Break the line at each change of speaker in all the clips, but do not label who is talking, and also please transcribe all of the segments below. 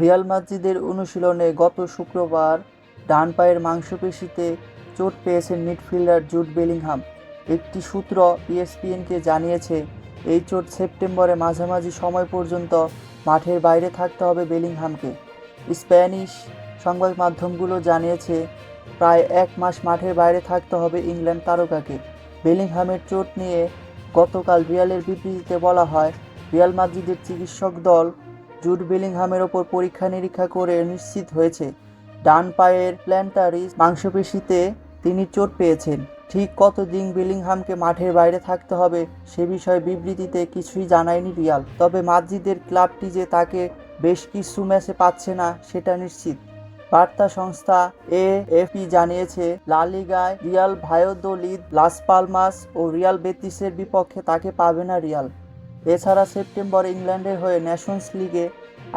Real মাদ্রিদের অনুশীলনে গত শুক্রবার ডান পায়ের মাংসপেশিতে চোট পেয়েছেন মিডফিল্ডার জুট বেলিংহাম। একটি সূত্র ইএসপিএনকে জানিয়েছে, এই চোট সেপ্টেম্বরে মাঝামাঝি সময় পর্যন্ত মাঠের বাইরে থাকতে হবে বেলিংহামকে। স্প্যানিশ সংবাদ মাধ্যমগুলো জানিয়েছে, প্রায় এক মাস মাঠের বাইরে থাকতে হবে ইংল্যান্ড তারকাকে। বেলিংহামের চোট নিয়ে গতকাল রিয়ালের বিবৃতিতে বলা হয়, রিয়াল মাদ্রিদের চিকিৎসক দল জুড বেলিংহামের ওপর পরীক্ষা নিরীক্ষা করে নিশ্চিত হয়েছে, ডান পায়ের প্ল্যান্টারিস মাংসপেশিতে তিনি চোট পেয়েছেন। ঠিক কতদিন বেলিংহামকে মাঠের বাইরে থাকতে হবে সে বিষয়ে বিবৃতিতে কিছুই জানায়নি রিয়াল। তবে মাদ্রিদের ক্লাবটি যে তাকে বেশ কিছু ম্যাচে পাচ্ছে না, সেটা নিশ্চিত। বার্তা সংস্থা এএফপি জানিয়েছে, লা লিগায় রিয়াল ভায়োদোলিদ, লাস পালমাস ও রিয়াল বেতিসের বিপক্ষে তাকে পাবে না রিয়াল। এছাড়া সেপ্টেম্বর ইংল্যান্ডের হয়ে ন্যাশনস লিগে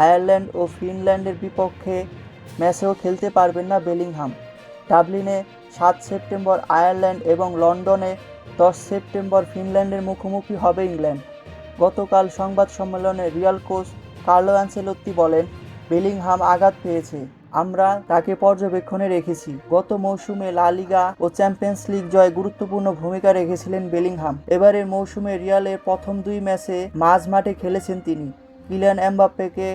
আয়ারল্যান্ড ও ফিনল্যান্ডের বিপক্ষে ম্যাচেও খেলতে পারবেন না বেলিংহাম। ডাবলিনে সাত সেপ্টেম্বর আয়ারল্যান্ড এবং লন্ডনে দশ সেপ্টেম্বর ফিনল্যান্ডের মুখোমুখি হবে ইংল্যান্ড। গতকাল সংবাদ সম্মেলনে রিয়াল কোচ কার্লো অ্যান্সেলোত্তি বলেন বেলিংহাম আঘাত পেয়েছে। আমরা তাকে পর্যবেক্ষণে রেখেছি। গত মৌসুমে লা লিগা ও চ্যাম্পিয়ন্স লিগ জয়ে গুরুত্বপূর্ণ ভূমিকা রেখেছিলেন বেলিংহাম। এবারের মৌসুমে রিয়ালের প্রথম দুই ম্যাচে মাঝ মাঠে খেলেছেন তিনি। কিলিয়ান এমবাপ্পেকে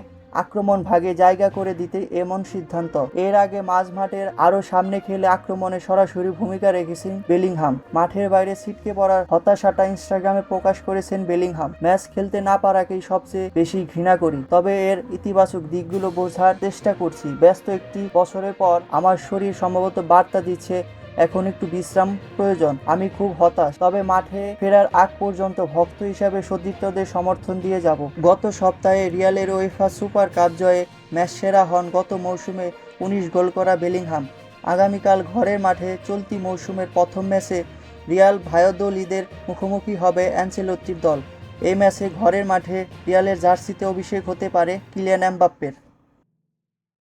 আক্রমণ ভাগে জায়গা করে দিতে এমন সিদ্ধান্ত। এর আগে মাঝ মাঠের আরও সামনে খেলে আক্রমণে সরাসরি ভূমিকা রেখেছেন বেলিংহাম। মাঠের বাইরে ছিটকে পড়ার হতাশাটা ইনস্টাগ্রামে প্রকাশ করেছেন বেলিংহাম। ম্যাচ খেলতে না পারাকেই সবচেয়ে বেশি ঘৃণা করি। তবে এর ইতিবাচক দিকগুলো বোঝার চেষ্টা করছি। ব্যস্ত একটি বছরের পর আমার শরীর সম্ভবত বার্তা দিচ্ছে এখন একটু বিশ্রাম প্রয়োজন। আমি খুব হতাশ, তবে মাঠে ফেরার আগ পর্যন্ত ভক্ত হিসাবে সতীর্থদের সমর্থন দিয়ে যাব। গত সপ্তাহে রিয়ালের ওয়েফা সুপার কাপ জয়ে ম্যাচ সেরা হন গত মৌসুমে উনিশ গোল করা বেলিংহাম। আগামীকাল ঘরের মাঠে চলতি মৌসুমের প্রথম ম্যাচে রিয়াল ভায়োদলিদের মুখোমুখি হবে অ্যাঞ্চেলোত্তির দল। এই ম্যাচে ঘরের মাঠে রিয়ালের জার্সিতে অভিষেক হতে পারে কিলিয়ান এমবাপ্পের।